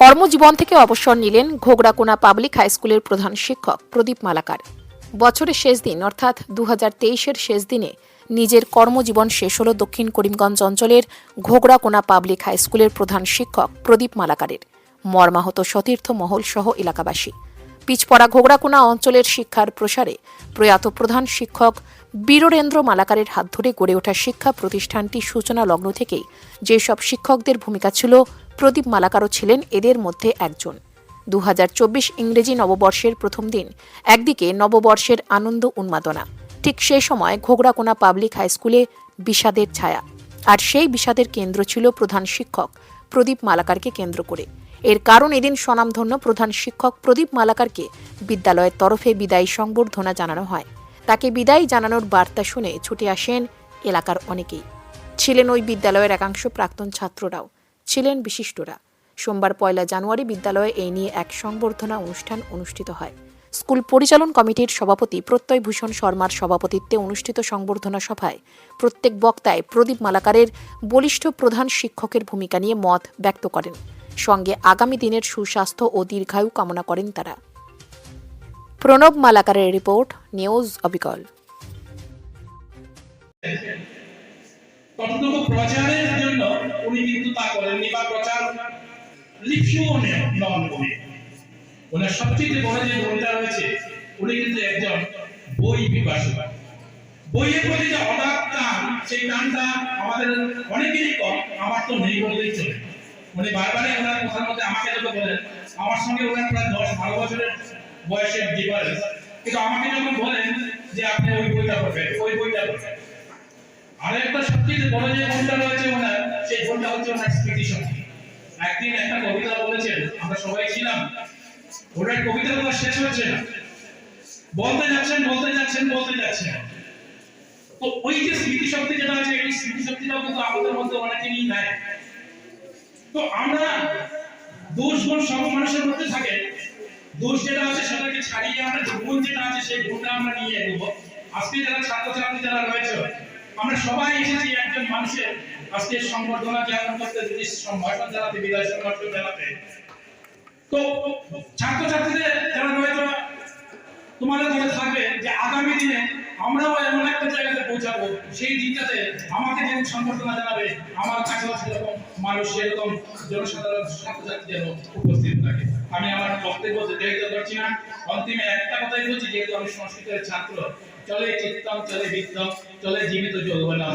কর্মজীবন থেকে অবসর নিলেন ঘোগড়াকোনা পাবলিক হাইস্কুলের প্রধান শিক্ষক প্রদীপ মালাকার। বছরের শেষ দিন, অর্থাৎ দু হাজার শেষ দিনে নিজের কর্মজীবন শেষ হল দক্ষিণ করিমগঞ্জ অঞ্চলের ঘোগড়াকোনা পাবলিক হাইস্কুলের প্রধান শিক্ষক প্রদীপ মালাকারের। মর্মাহত সতীর্থ মহল সহ এলাকাবাসী। পিচপড়া ঘোগড়াকোনা অঞ্চলের শিক্ষার প্রসারে প্রয়াত প্রধান শিক্ষক বীরেন্দ্র মালাকারের হাত ধরে গড়ে ওঠা শিক্ষা প্রতিষ্ঠানটি সূচনা লগ্ন থেকেই যেসব শিক্ষকদের ভূমিকা ছিল, প্রদীপ মালাকারও ছিলেন এদের মধ্যে একজন। দু হাজার চব্বিশ ইংরেজি নববর্ষের প্রথম দিন একদিকে নববর্ষের আনন্দ উন্মাদনা, ঠিক সেই সময় ঘোগড়াকোনা পাবলিক হাইস্কুলে বিষাদের ছায়া। আর সেই বিষাদের কেন্দ্র ছিল প্রধান শিক্ষক প্রদীপ মালাকারকে কেন্দ্র করে। এর কারণ এদিন স্বনামধন্য প্রধান শিক্ষক প্রদীপ মালাকারকে বিদ্যালয়ের তরফে বিদায়ী সংবর্ধনা জানানো হয়। তাকে বিদায় জানানোর বার্তা শুনে ছুটে আসেন এলাকার অনেকেই। ছিলেন ওই বিদ্যালয়ের একাংশ প্রাক্তন ছাত্ররাও। ছিলেন বিশিষ্টরা। সোমবার পয়লা জানুয়ারি বিদ্যালয়ে এই নিয়ে এক সংবর্ধনা অনুষ্ঠান অনুষ্ঠিত হয়। স্কুল পরিচালন কমিটির সভাপতি প্রত্যয় ভূষণ শর্মার সভাপতিত্বে অনুষ্ঠিত সংবর্ধনা সভায় প্রত্যেক বক্তায় প্রদীপ মালাকারের বলিষ্ঠ প্রধান শিক্ষকের ভূমিকা নিয়ে মত ব্যক্ত করেন। সঙ্গে আগামী দিনের সুস্বাস্থ্য ও দীর্ঘায়ু কামনা করেন তারা। প্রণব মালাকারের রিপোর্ট, নিউজ অবিকল। কতটুকু প্রচারের জন্য উনি কিন্তু তা করেননি বা প্রচার নেন- নন উনি ওনার সবচেয়ে বড় যে গুণটা রয়েছে, উনি কিন্তু একজন বই পিপাসু বইয়ের প্রতি যে অগাধ টান, সেই টানটা আমাদের অনেকেরই কম, আমার তো নেই বললেই চলে। উনি বারবারই ওনার কথার মধ্যে আমাকে যখন বলেন, আমার সঙ্গে ওনার প্রায় দশ বারো বছরের বয়সের ডিফারেন্স কিন্তু আমাকে যখন বলেন যে আপনি ওই বইটা পড়বেন, ওই বইটা পড়বেন। আরেকটা সবচেয়ে বড় যে গুণটা রয়েছে ওনার, সেই গুণটা হচ্ছে ওনার স্মৃতি শক্তি একদিন একটা কবিতা বলেছেন, আমরা সবাই ছিলাম কবিতার কথা শেষ হচ্ছে না। বলতে যাচ্ছেন বলতে যাচ্ছেন বলতে যাচ্ছেন। তো ওই যে স্মৃতি শক্তি যেটা আছে, এই স্মৃতি শক্তিটাও কিন্তু আমাদের মধ্যে অনেকেরই নাই। তো আমরা দোষ গুণ সব মানুষের মধ্যে থাকে। দোষ যেটা আছে সেটাকে ছাড়িয়ে আমরা গুণ যেটা আছে সেই গুণটা আমরা নিয়ে এগোবো। আজকে যারা ছাত্রছাত্রী যারা রয়েছে, আমরা সবাই এসেছি একজন মানুষের আজকে সংবর্ধনা জ্ঞাপন করতে যদি সম্ভাষণ জানাতে, বিদায় সম্ভাষণ জানাতে তো ছাত্রছাত্রীদের যারা রয়েছে তোমাদের কাছে থাকবে যে আগামী দিনে আমরাও এমন একটা জায়গাতে পৌঁছাবো। সেই দিনটাতে আমাকে যেন সম্বর্ধনা জানাবে, আমার কাছেও সেরকম মানুষ, সেরকম জনসাধারণ ছাত্রছাত্রী যেন উপস্থিত থাকে। আমি আমার বক্তব্য দীর্ঘ করছি না। অন্তিমে একটা কথাই বলছি, যেহেতু আমি সংস্কৃতের ছাত্র, চলে চিত্তম, চলে বিত্তম চলে জীবিত যোগবনাম